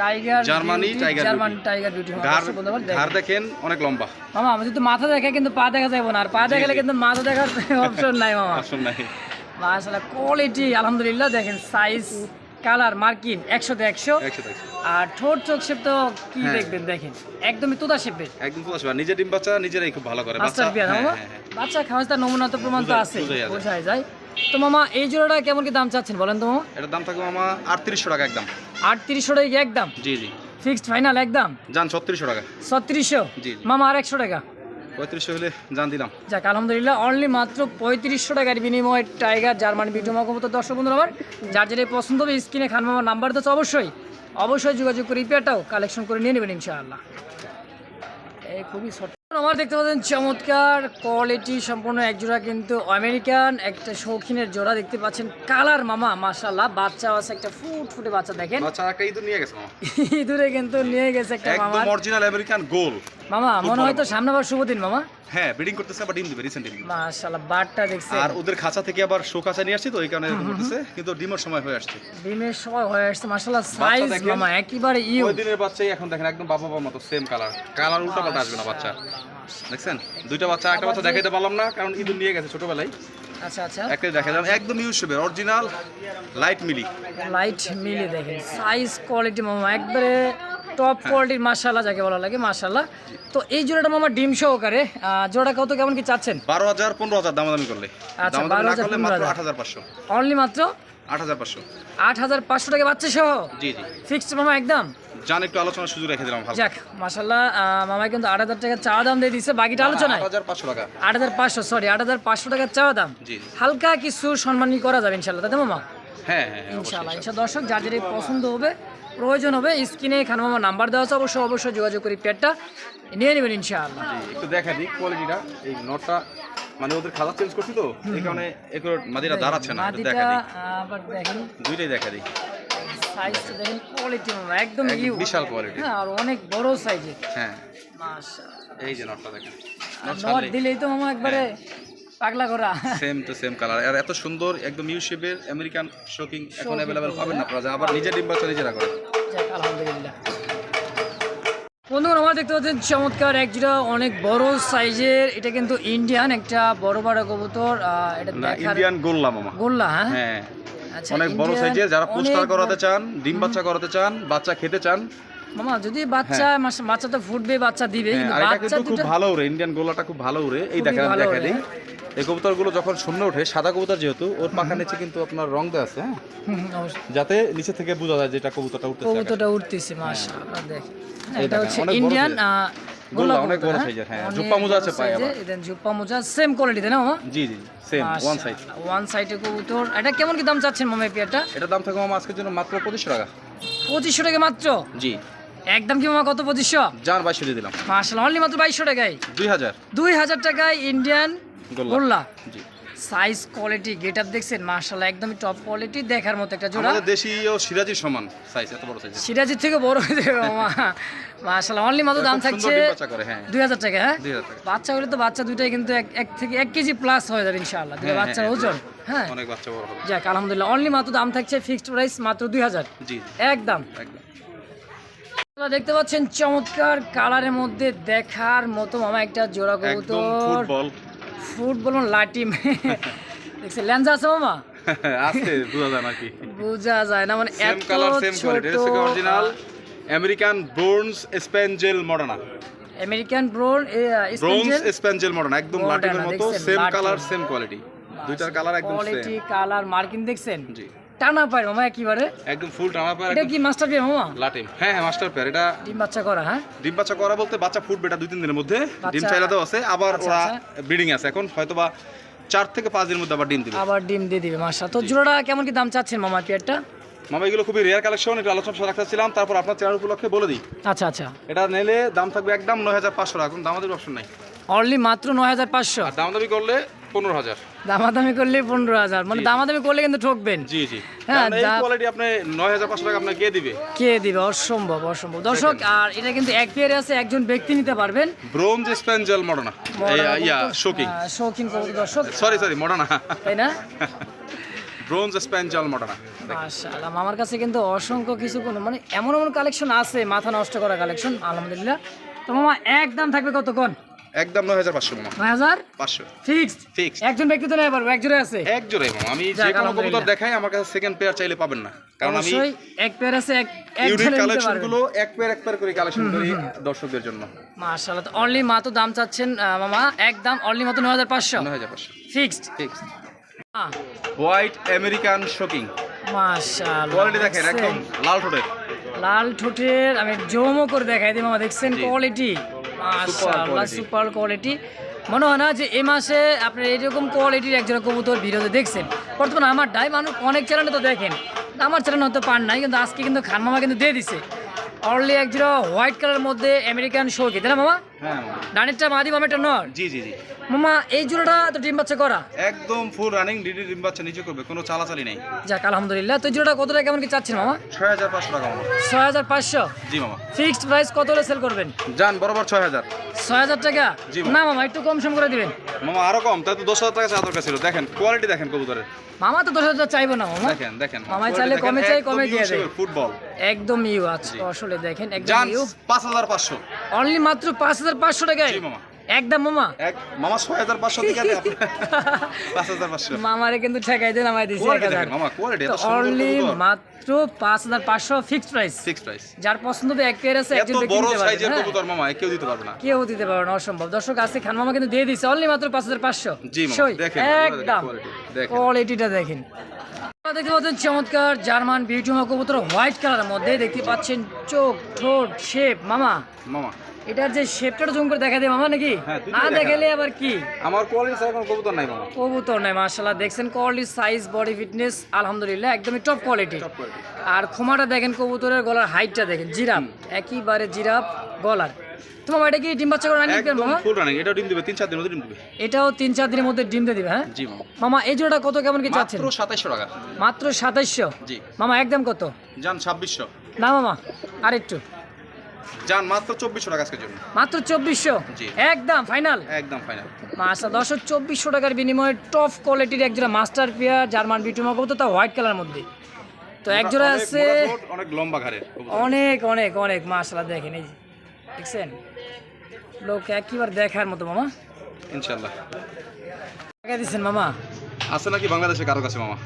tiger Germany tiger German tiger beauty ঘাড় ঘাড় দেখেন অনেক লম্বা। মামা আমি যদি মাথা দেখে কিন্তু পা দেখা যাবে না। আর পা। কিন্তু মাথা দেখার অপশন নাই মামা। আসুন নাই। মাশাআল্লাহ কোয়ালিটি আলহামদুলিল্লাহ দেখেন সাইজ কালার মার্কিং একশোতে একশো। একসাথে। আর ঠোঁট চোখ শেপ তো কি হ্যাঁ। দেখবেন দেখেন একদমই শেপের একদম তো আসবে নিজের ডিম বাচ্চা নিজেরাই খুব ভালো করে। মাস্টার বিয়ার হ্যাঁ, হ্যাঁ, হ্যাঁ। বাচ্চা খাওয়া তার নমুনা তো প্রমাণ তো আছে বুঝাই যায়। তো মামা এই জোড়াটা কেমন কি দাম চাচ্ছেন বলেন তো এটার দাম থাকবে মামা আটত্রিশশো টাকা একদম। আটত্রিশশো টাকা একদম? জি জি। ফিক্সড ফাইনাল একদম? যান ছত্রিশশো টাকা। ছত্রিশশো? জি, জি। মামা আর একশো টাকা? পঁয়ত্রিশশো হলে যান দিলাম। যাক আলহামদুলিল্লাহ অনলি মাত্র পঁয়ত্রিশশো টাকার বিনিময়ে টাইগার জার্মান বিটুমা কবুতর দর্শক বন্ধুরা আমার যার যেটা পছন্দ হবে স্ক্রিনে খান মামার নাম্বার তো অবশ্যই। অবশ্যই যোগাযোগ করে রিপেয়ারটাও কালেকশন করে নিয়ে নেবেন ইনশাআল্লাহ। এই খুবই ছোট আমার দেখতে পাচ্ছেন চমৎকার কোয়ালিটি সম্পূর্ণ এক জোড়া কিন্তু আমেরিকান একটা শৌখিনের জোড়া দেখতে পাচ্ছেন। কালার মামা মাশাল্লাহ বাচ্চা আছে একটা ফুট ফুটে বাচ্চা দেখেন। বাচ্চা একটা ইঁদুর নিয়ে গেছে মামা। ইঁদুরে কিন্তু নিয়ে গেছে একটা মামা একদম অরিজিনাল আমেরিকান গোল মামা মনে হয় তো সামনে আবার শুভ দিন মামা। হ্যাঁ ব্রিডিং করতেছে আবার ডিম দিবে রিসেন্ট ডিম মাশাল্লাহ বারটা দেখছে আর ওদের খাঁচা থেকে আবার শো খাঁচা নিয়ে আসছি তো এই কারণে এরকম করতেছে কিন্তু ডিমের সময় হয়ে আসছে। ডিমের সময় হয়ে আসছে মাশাল্লাহ সাইজ মামা একেবারে ইউ ওই দিনের বাচ্চাই এখন দেখেন একদম বাবা বাবার মতো সেম কালার কালার উল্টা পাল্টা আসবে না বাচ্চা। দেখছেন? দুইটা বাচ্চা একটা বাচ্চা দেখাইতে পারলাম না কারণ ইঁদুর নিয়ে গেছে ছোটবেলায়। আচ্ছা আচ্ছা। একটাই দেখা যাবে একদম অরিজিনাল লাইট মিলি লাইট মিলে দেখেন সাইজ কোয়ালিটি মামা একবারে টপ কোয়ালিটির মাশাল্লাহ যাকে বলা লাগে মাশাল্লাহ তো এই জোড়াটা মামা ডিম সহকারে জোড়া কত কেমন কি চাচ্ছেন? বারো হাজার পনেরো হাজার দামাদামি করলে। আচ্ছা, 12,000, মাত্র 15,000 আট হাজার পাঁচশো। অনলি মাত্র? আট হাজার পাঁচশো। আট হাজার পাঁচশো টাকা বাচ্চা সহ? জি জি। ফিক্সড মামা একদম? জান একটু আলোচনার সুযোগ রেখে দিলাম ভালো। যাক মাশাল্লাহ মামা কিন্তু আট হাজার টাকা চাওয়া দাম দিয়ে দিচ্ছে বাকিটা আলোচনায়? আট হাজার পাঁচশো টাকা। আট হাজার পাঁচশো সরি আট হাজার পাঁচশো টাকার চাওয়া দাম। হালকা কিছু সম্মানী করা যাবে ইনশাল্লাহ তাই তো মামা? হ্যাঁ হ্যাঁ হ্যাঁ, ইনশাল্লাহ অবশ্যই ইনশাল্লাহ দর্শক যার যেটা পছন্দ হবে প্রয়োজন হবে স্ক্রিনে খান মামা নাম্বার দেওয়া আছে অবশ্যই অবশ্যই যোগাযোগ করি পেটটা নিয়ে নেবেন ইনশাআল্লাহ। একটু দেখা দিই কোয়ালিটিটা এই নটটা মানে ওদের খাতা চেঞ্জ করছি তো এই কারণে এগুলো মাদিরা দাঁড়াচ্ছে না দেখা দিই। আবার দেখেন। দুইটাই দেখা দিই। সাইজটা দেখেন কোয়ালিটি একদম ইউ বিশাল কোয়ালিটি হ্যাঁ আর অনেক বড় সাইজের হ্যাঁ। মাশাআল্লাহ। এই যে নটটা দেখেন। নট দিলেই তো মামা একবারে পাগলা করা সেম টু সেম কালার আর এত সুন্দর একদম ইউ শেপের আমেরিকান শোকিং এখন অ্যাভেলেবেল পাবেন না আপনারা। আবার নিজের ডিম বাচ্চা নিজেরা করে আলহামদুলিল্লাহ। বন্ধুগণ আমার দেখতে পাচ্ছেন চমৎকার এক জোড়া অনেক বড় সাইজের এটা কিন্তু ইন্ডিয়ান একটা বড় বড় কবুতর এটা ইন্ডিয়ান গোল্লা মামা। গোল্লা হ্যাঁ? হ্যাঁ। আচ্ছা অনেক বড় সাইজের যারা পোস্টার করাতে চান ডিম বাচ্চা করাতে চান বাচ্চা খেতে চান মামা যদি বাচ্চা বাচ্চা তো ফুটবে বাচ্চা দিবে হ্যাঁ, এটা বাচ্চা খুব ভালো উড়ে ইন্ডিয়ান গোলাটা খুব ভালো উড়ে এই দেখেন দেখা দিই। এই কবুতরগুলো যখন শূন্য ওঠে সাদা কবুতর যেহেতু ওর পাখা নিচে কিন্তু আপনার রং দেওয়া আছে হ্যাঁ। যাতে নিচে থেকে বোঝা যায় যে এটা কবুতরটা উঠতেছে কবুতরটা উঠতেছে মাশাআল্লাহ দেখ এটা হচ্ছে ইন্ডিয়ান। গোল্লা, অনেক বড় size-এর, হ্যাঁ। জুপ্পা মোজা আছে পায়ে আবার। দেন জুপ্পা মোজা সেম কোয়ালিটি না মামা? জি জি সেম ওয়ান সাইজ ওয়ান সাইডে কবুতর। এটা কেমন কি দাম চাচ্ছেন মামা এই পেয়ারটা এটার দাম থাকবে আমার আজকের জন্য মাত্র পঁচিশশো টাকা। পঁচিশশো টাকা মাত্র? জি। একদম কি মামা কত পঁচিশশো? যার বাইশশো দিয়ে দিলাম। অনলি মাত্র বাইশশো টাকায়। দুই হাজার। দুই হাজার টাকায় ইন্ডিয়ান গোল্লা। জি। সাইজ কোয়ালিটি দেখছেন? মাশাআল্লাহ একদমই টপ কোয়ালিটি দেখার মতো একটা জোড়া। আমাদের দেশি ও সিরাজির সমান সাইজ এত বড় সাইজ সিরাজির থেকে বড় হয়ে যাবে মাশাআল্লাহ অনলি মাত্র দাম থাকছে বাচ্চা করে হ্যাঁ। দুই হাজার টাকা হ্যাঁ? দুই হাজার টাকা। বাচ্চা হলে তো বাচ্চা দুইটাই কিন্তু এক এক থেকে এক কেজি প্লাস হয়ে যাবে ইনশাআল্লাহ। দুটো হ্যাঁ, বাচ্চার হ্যাঁ, ওজন হ্যাঁ। অনেক বাচ্চা বড় হবে। যাক আলহামদুলিল্লাহ অনলি মাত্র দাম থাকছে ফিক্সড প্রাইস মাত্র দুই হাজার। জি। একদম। একদম। আপনারা দেখতে পাচ্ছেন চমৎকার কালারের মধ্যে দেখার মতো মামা একটা জোড়া কবুতর। ফুটবল লাটি দেখছেন আছে মামা? আছে বোঝা যায় নাকি? বোঝা যায় না মানে এত কালার সেম কোয়ালিটি এটা হচ্ছে অরিজিনাল ছোট American bronze spangle Modena American ব্রোন bronze spangle Moderna একদম লাটিমের মতো সেম কালার সেম কোয়ালিটি দুইটার কালার একদম সেম কোয়ালিটি কালার মার্কিং দেখছেন? জি। টানা পায় মামা একেবারে। একদম ফুল টানা পেয়ার এটা কি মাস্টার পেয়ার মামা? লাটিম হ্যাঁ হ্যাঁ মাস্টার পেয়ার এটা ডিম বাচ্চা করা হ্যাঁ? ডিম বাচ্চা করা বলতে বাচ্চা ফুটবে এটা দুই তিন দিনের মধ্যে। ডিম চাইলাতেও আছে আবার আচ্ছা, ওরা আচ্ছা। ব্রিডিং আছে। এখন হয়তো বা চার থেকে পাঁচ দিনের মধ্যে আবার ডিম দিবে। আবার ডিম দিয়ে দিবে মাসা তো জোড়াটা কেমন কি দাম চাচ্ছেন মামা পেয়ারটা মামা এগুলো খুবই রেয়ার কালেকশন একটু আলোচনা সাথে রাখতেছিলাম তারপর আপনার চ্যানেল উপলক্ষে বলে দিই। আচ্ছা আচ্ছা। এটা নিলে দাম থাকবে একদম নয় হাজার পাঁচশো টাকা কোনো দামাদামি অপশন নাই। অনলি মাত্র নয় হাজার পাঁচশো। আর দামাদামি করলে পনেরো হাজার। দামাদামি করলে পনেরো হাজার। মানে দামাদামি করলে কিন্তু ঠকবেন। জি জি। হ্যাঁ, কারণ এই যা- কোয়ালিটি আপনি নয় হাজার পাঁচশো টাকা আপনাকে কে দিবে? কে দিবে? অসম্ভব অসম্ভব। দর্শক আর এটা কিন্তু এক পেয়ারে আছে একজন ব্যক্তি নিতে পারবেন। ব্রোঞ্জ স্পেঞ্জেল মডানা ইয়া শোকিং আহ, দর্শক। সরি সরি মডানা তাই না? ব্রোঞ্জ স্পেঞ্জেল মডানা মাশাআল্লাহ আমার কাছে কিন্তু অসংখ্য কিছু কোনো মানে এমন এমন কালেকশন আছে মাথা নষ্ট করা কালেকশন আলহামদুলিল্লাহ। তো মামা একদম থাকবে কতক্ষণ? একদম নয় হাজার পাঁচশো নয় হাজার? পাঁচশো। ফিক্সড? Fixed. একজন ব্যক্তি তো নেই পারব এক জোড়া আছে। এক জোড়াই মামা। আমি যে কোনো কবুতর দেখাই আমার কাছে সেকেন্ড পেয়ার চাইলে পাবেন না। কারণ আমি এক পেয়ার আছে এক ইউনিক কালেকশনগুলো এক পেয়ার এক পেয়ার করে কালেকশন করি দর্শকদের জন্য। মাশাআল্লাহ তো অনলি মাত্র দাম চাচ্ছেন মামা একদম অনলি মাত্র নয় হাজার পাঁচশো? নয় হাজার পাঁচশো। Fixed? Fix white American shocking মাশাআল্লাহ কোয়ালিটি দেখেন একদম লাল ঠোঁটের। লাল ঠোঁটের আমি জমও করে দেখাই দিই মামা দেখছেন কোয়ালিটি মাশাআল্লাহ সুপার কোয়ালিটি মনে হয় না যে এ মাসে আপনি এইরকম কোয়ালিটির একজন কবুতর ভিডিওতে দেখছেন। বর্তমানে আমার ডাই মানুষ অনেক চ্যানেলে তো দেখেন। আমার চ্যানেল হয়তো পান নাই কিন্তু আজকে কিন্তু খান মামা কিন্তু দিয়ে দিছে। অনলি এক হোয়াইট কালারের মধ্যে আমেরিকান শো কি তাই না মামা? হ্যাঁ। মামা। ডানেরটা মাদি বামেরটা নর? জি জি জি। মামা এই জোড়াটা তো ডিম বাচ্চা করা? একদম ফুল রানিং ডিডি ডিম বাচ্চা নিচে করবে কোনো চালাচালি নেই। যাক আলহামদুলিল্লাহ। তো জোড়াটা কত টাকা কেমন কি চাচ্ছেন মামা? ছয় হাজার পাঁচশো টাকা মামা। ছয় হাজার পাঁচশো? জি মামা। ফিক্সড প্রাইস কত হলে সেল করবেন? যান বরাবর ছয় হাজার। ছয় হাজার টাকা? জি, না মামা একটু কম সম করে দিবেন। মামা আরও কম তাই তো দশ হাজার টাকা দরকার ছিল। দেখেন কোয়ালিটি দেখেন কবুতরের। মামা তো দশ হাজার চাইব না মামা। দেখেন দেখেন। মামাই চাইলে কমে চাই, কমে দিয়ে এর ফুটবল একদম ইউ আছে আসলে দেখেন একদম ইউ পাঁচ হাজার পাঁচশো। অনলি মাত্র পাঁচ হাজার পাঁচশো টাকায়? মামা। একদম মামা? এক মামা ছয় হাজার পাঁচশো থেকে পাঁচ হাজার পাঁচশো। মামারে কিন্তু ঠেকাই দেন আমায় এক হাজার। মামা কোয়ালিটি অনলি মাত্র পাঁচ হাজার পাঁচশো ফিক্সড প্রাইস ফিক্স প্রাইস যার পছন্দ হবে এক পেয়ার আছে একজন ব্যক্তি বড় সাইজের হ্যাঁ? কবুতর মামা কেউ দিতে পারবে না। কেউ দিতে পারবে না অসম্ভব। দর্শক আছে খান মামা কিন্তু দিয়ে দিচ্ছে অনলি মাত্র পাঁচ হাজার পাঁচশো। জি মামা, দেখেন, একদম। দেখেন। কোয়ালিটিটা দেখেন। দেখতে পাচ্ছেন চমৎকার জার্মান বিউটিমা কবুতর হোয়াইট কালারের মধ্যে দেখতে পাচ্ছেন চোখ ঠোঁট শেপ মামা। মামা এটার যে শেপটা জুম করে দেখা দেয় মামা নাকি? হ্যাঁ, না দেখালে আবার কি? আমার কোয়ালিটি ছাড়া কোনো কবুতর নাই মামা। কবুতর নাই মার্শাল্লাহ দেখছেন কোয়ালিটি সাইজ বডি ফিটনেস আলহামদুলিল্লাহ একদমই টপ কোয়ালিটি আর খোমাটা দেখেন কবুতরের গলার হাইটটা দেখেন জিরাফ একইবারে জিরাফ গলার। তো মামা এটা কি ডিম বাচ্চা করে রানিং একদম মামা? ফুল রানিং এটা ডিম দিবে তিন চার দিনের মধ্যে ডিম দিবে। এটাও তিন চার দিনের মধ্যে ডিম দিয়ে দিবে হ্যাঁ? জি মামা। মামা এই জোড়াটা কত কেমন কি চাচ্ছেন? মাত্র সাতাইশশো টাকা। মাত্র সাতাইশশো? জি। মামা একদম কত? যান ছাব্বিশশো। না মামা আরেকটু। যান মাত্র চব্বিশশো টাকা আজকের জন্য। মাত্র চব্বিশশো? একদম ফাইনাল? একদম ফাইনাল। মাসা দশশো চব্বিশশো টাকার বিনিময়ে টপ কোয়ালিটির একজোড়া মাস্টার পেয়ার জার্মান বিটুমা কবুতর তা হোয়াইট কালার মধ্যে। তো একজোড়া আছে অনেক লম্বা ঘাড়ের অনেক অনেক অনেক মাসালা দেখেন এই। দেখছেন? লোক একবার দেখার মতো মামা। ইনশাল্লাহ লাগাই দিচ্ছেন মামা। আছে নাকি বাংলাদেশে কারও কাছে মামা?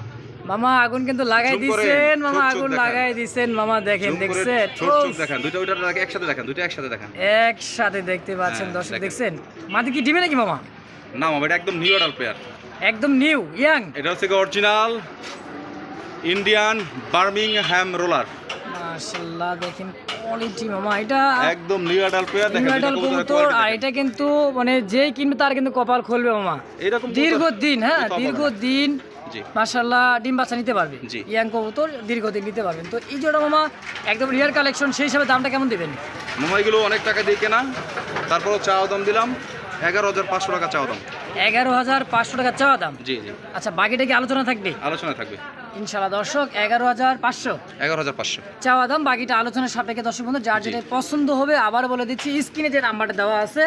মামা আগুন কিন্তু লাগাই দিছেন মামা আগুন লাগাই দিছেন মামা দেখেন দেখছেন? ছোট দেখান দুইটা ওইটা একসাথে দেখান দুইটা একসাথে দেখান। একসাথে দেখতে পাচ্ছেন হ্যাঁ, দর্শক দেখছেন? মাটি কি ডিমে নাকি মামা? না মামা এটা একদম নিউ অর্ডার প্লেয়ার একদম নিউ ইয়াং এটা হচ্ছে অরিজিনাল ইন্ডিয়ান বার্মিংহ্যাম রোলার মাশাআল্লাহ দেখেন কোয়ালিটি মামা এটা একদম নিউ অর্ডার প্লেয়ার দেখেন কবুতরের কবুতর আর এটা কিন্তু মানে যেই কিনবে তার কিন্তু কপাল খুলবে মামা। এরকম কবুতর দীর্ঘদিন হ্যাঁ দীর্ঘ পাবে মাশাআল্লাহ ডিম বাচ্চা নিতে পারবে। ইয়াং কবুতর দীর্ঘদিন নিতে পারবেন তো এই জোড়া মামা একদম রিয়ার কালেকশন সেই হিসাবে দামটা কেমন দেবেন? মামা এগুলো অনেক টাকা দিয়ে কেনা। তারপরও চাওয়া দাম দিলাম। এগারো হাজার পাঁচশো টাকা চাওয়া দাম। এগারো হাজার পাঁচশো টাকা চাওয়া দাম? জি জি। আচ্ছা বাকিটা কি আলোচনা থাকবে? আলোচনা থাকবে। ইনশাআল্লাহ দর্শক এগারো হাজার পাঁচশো। এগারো হাজার পাঁচশো। চাওয়া দাম বাকিটা আলোচনার সাপেক্ষে দর্শক বন্ধু যার যেটা পছন্দ হবে আবার বলে দিচ্ছি স্ক্রিনে যে নাম্বারটা দেওয়া আছে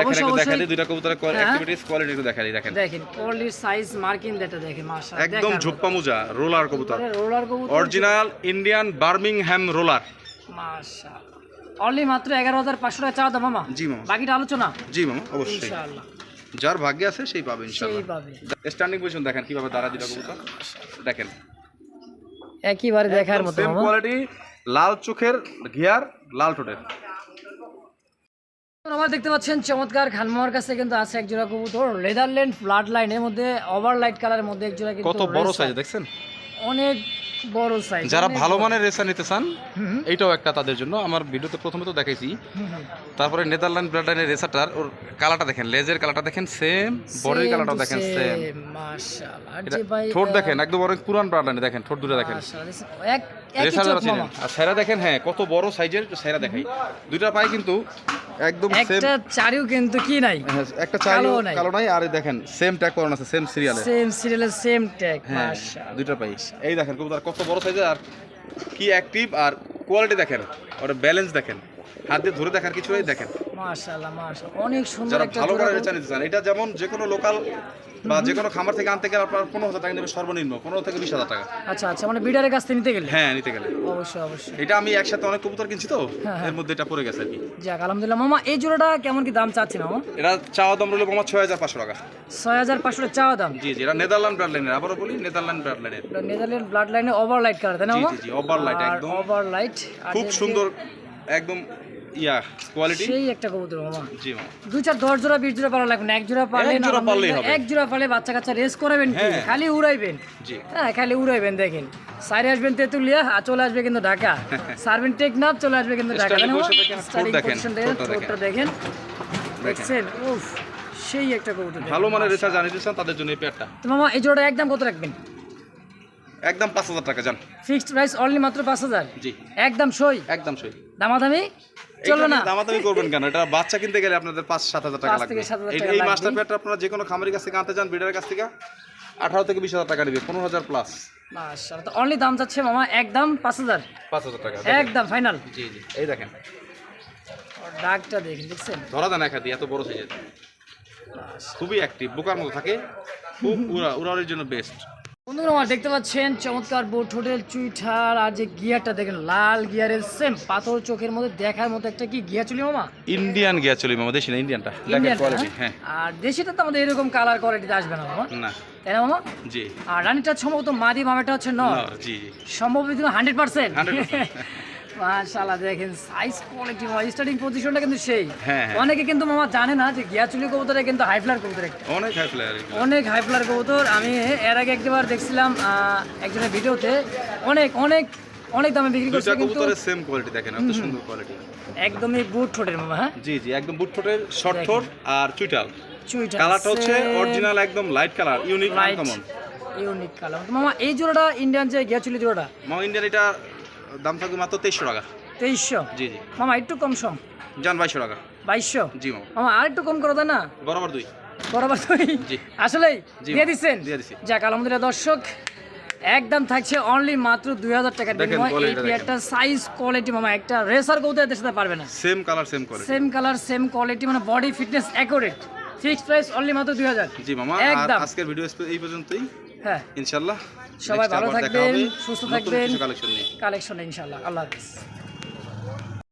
অবশ্যই অবশ্যই দুইটা কবুতরের হ্যাঁ। অ্যাক্টিভিটিস কোয়ালিটি একটু দেখা দেখেন। দেখেন কোয়ালিটির সাইজ মার্কিং যেটা দেখেন মাশাআল্লাহ একদম ঝুপ্পা মোজা রোলার কবুতর। রোলার কবুতর অরিজিনাল ইন্ডিয়ান বার্মিংহ্যাম রোলার মাশাআল্লাহ। অনলি মাত্র এগারো হাজার পাঁচশো টাকা চাওয়া দাম মামা। জি মামা। বাকিটা আলোচনা? জি মামা অবশ্যই। ইনশাআল্লাহ। যার ভাগ্যে আছে সেই পাবে ইনশাআল্লাহ। স্ট্যান্ডিং পজিশন দেখেন কীভাবে দাঁড়া দিটা কবুতর। দেখেন। একইবারে দেখার মতো সেম কোয়ালিটি লাল চোখের ঘিয়ার লাল ঠোঁটের। আমরা দেখতে পাচ্ছেন চমৎকার খানমার কাছে কিন্তু আছে এক জোড়া কবুতর। লেদারল্যান্ড ফ্লাড লাইনের মধ্যে ওভার লাইট কালারের মধ্যে এক জোড়া কিন্তু কত বড় সাইজ দেখছেন? অনেক বড় সাইজ যারা ভালো মানের রেসা নিতে চান এইটাও একটা তাদের জন্য। আমার ভিডিওতে প্রথমে তো দেখাইছি। তারপরে নেদারল্যান্ড ব্লাডলাইনের রেসাটার ওর কালারটা দেখেন লেজের কালারটা দেখেন সেম বডির কালারটা কালারটাও দেখেন সেম মাশাআল্লাহ। ঠোঁট দেখেন একদম অনেক পুরান ব্লাডলাইনে দেখেন ঠোঁট দুটো দেখেন। এক- রেসার চিনেন। আর সেরা দেখেন হ্যাঁ কত বড় সাইজের সেরা দেখাই। দুইটা পায়ে কিন্তু একদম সেম একটা চারিও কিন্তু কি নাই? একটা চাইলো কালো নাই। আর দেখেন সেম ট্যাগ করানো আছে সেম সিরিয়ালে সেম সিরিয়ালের সেম ট্যাগ হ্যাঁ মাশাআল্লাহ। দুইটা পাই। এই দেখেন কবুতর কত বড় সাইজের আর কি অ্যাক্টিভ আর কোয়ালিটি দেখেন ওটা ব্যালেন্স দেখেন। হাত দিয়ে ধরে দেখার কিছু নেই দেখেন। মাশাআল্লাহ মাশাআল্লাহ। অনেক সুন্দর একটা ভালো করে গরু। চান এটা যেমন যে কোনো লোকাল বা যে কোনো খামার থেকে আনতে গেলে আপনার পনেরো হাজার টাকা নেবে সর্বনিম্ন পনেরো থেকে বিশ হাজার টাকা। আচ্ছা আচ্ছা মানে বিডারের কাছ থেকে নিতে গেলে? হ্যাঁ নিতে গেলে। অবশ্যই অবশ্যই। এটা আমি একসাথে অনেক কবুতর কিনছি তো হ্যাঁ, হ্যাঁ। এর মধ্যে এটা পড়ে গেছে আর কি। যাক আলহামদুলিল্লাহ। মামা এই জোড়াটা কেমন কি দাম চাচ্ছেন মামা? এটা চাওয়া দাম রইল আমার ছয় হাজার পাঁচশো টাকা। ছয় হাজার পাঁচশো চাওয়া দাম? জি জি এটা নেদারল্যান্ড ব্রাড লাইনের আবারও বলি নেদারল্যান্ড ব্রাড লাইনের নেদারল্যান্ড ব্লাড লাইনে ওভার লাইট কালার তাই না মামা? জি, জি, overlight একদম। ওভার লাইট খুব সুন্দর একদম ইয়া কোয়ালিটি সেই একটা কবুতর মামা। জি মা দুই চার দশ জোড়া বিশ জোড়া লাগবে না এক জোড়া এক জোড়া না, হবে। এক জোড়া পারলে বাচ্চা কাচ্চা রেস করাবেন কি? হ্যাঁ। খালি উড়াইবেন। জি। হ্যাঁ খালি উড়াইবেন দেখেন। সাইডে আসবেন তেতুলিয়া আর চলে আসবে কিন্তু ঢাকা। সার্ভেন টেকনাফ চলে আসবে কিন্তু ঢাকা। মামা? দেখেন, দেখেন, দেখছেন? উফ সেই একটা কবুতর ভালো মানের জানিয়ে দিচ্ছেন তাদের জন্য এই পেয়ারটা তো মামা এই জোড়া একদম কত রাখবেন? একদম পাঁচ হাজার টাকা যান। ফিক্সড প্রাইস অনলি মাত্র পাঁচ হাজার? জি। একদম সই? একদম সই। দামাদামি? চলবে না। দামাদামি করবেন কেন? এটা বাচ্চা কিনতে গেলে আপনাদের পাঁচ সাত হাজার টাকা লাগবে। এই- মাস্টার পেয়ারটা আপনারা যে কোনো খামারের কাছ থেকে আনতে যান ব্রিডারের কাছ থেকে আঠারো থেকে বিশ হাজার টাকা নেবে পনেরো হাজার প্লাস মাশাআল্লাহ তো অনলি দাম যাচ্ছে মামা একদম পাঁচ হাজার। পাঁচ হাজার টাকা একদম ফাইনাল জি জি এই দেখেন। ডাকটা দেখেন দেখছেন? ধরা দেন একা একাদি এত বড় হয়ে সাইজের খুবই অ্যাক্টিভ বোকার মতো থাকে। খুব উড়া উড়ানোর জন্য বেস্ট বন্ধুরা আমার দেখতে পাচ্ছেন চমৎকার বোট হোটেল চুইঠার আর যে গিয়ারটা দেখেন লাল গিয়ারের সেম পাথর চোখের মধ্যে দেখার মতো একটা কি গিয়ার চলি মামা? ইন্ডিয়ান গিয়া চলি মামা দেশি না ইন্ডিয়ানটা দেখেন ইন্ডিয়ান কোয়ালিটি হ্যাঁ? আর দেশিটা তো আমাদের এরকম কালার কোয়ালিটিতে আসবে না মামা। না। তাই না মামা? জি। আর রানিটা সম্ভবত মাদি মামাটা হচ্ছে ন না, জি জি। সম্ভবত হান্ড্রেড পার্সেন্ট 100% মাশাআল্লাহ দেখেন সাইজ কোয়ালিটি মামা স্টার্টিং পজিশনটা কিন্তু সেই। হ্যাঁ, হ্যাঁ। অনেকে কিন্তু মামা জানে না যে গিয়াচুলি কবুতরে কিন্তু হাই ফ্লার কবুতর। একটা অনেক হাই প্লেয়ার অনেক হাই ফ্লার কবুতর। আমি এর আগে একবার দেখছিলাম একজনের ভিডিওতে। অনেক অনেক অনেক দামে বিক্রি করছে কিন্তু কবুতরের সেম কোয়ালিটি দেখেন এত সুন্দর কোয়ালিটি একদমই বুট ঠোঁটের মামা হ্যাঁ? জি জি একদম বুট ঠোঁটের শর্ট ঠোঁট আর চুইটাল চুইটা কালারটা হচ্ছে অরিজিনাল একদম light colour unique uncommon unique colour মামা এই জোড়াটা ইন্ডিয়ান যে গিয়াচুলি জোড়াটা? মা ইন্ডিয়ান এটা দাম থাকবে মাত্র তেইশশো টাকা। তেইশশো? জি জি। মামা একটু কম সম। যান বাইশশো টাকা। বাইশশো? জি মামা। মামা আর একটু কম করো তাই না? বরাবর দুই। বরাবর তুই জি। আসলেই? দিয়ে দিচ্ছেন? দিয়ে দিছি। যাক আলহামদুলিল্লাহ দর্শক একদম থাকছে অনলি মাত্র দুই হাজার টাকা দেখেন, বিনিময়ে। এই একটা সাইজ কোয়ালিটি মামা একটা রেসার কৌতে এদের সাথে পারবে না। Same colour same quality same colour same quality মানে body fitness accurate fixed price only মাত্র দুই হাজার। জি মামা একদম আজকের ভিডিও এই পর্যন্তই। হ্যাঁ। ইনশাল্লাহ সবাই ভালো থাকবেন, সুস্থ থাকবেন। কালেকশন নিয়ে। কালেকশন ইনশাল্লাহ। আল্লাহ হাফিজ।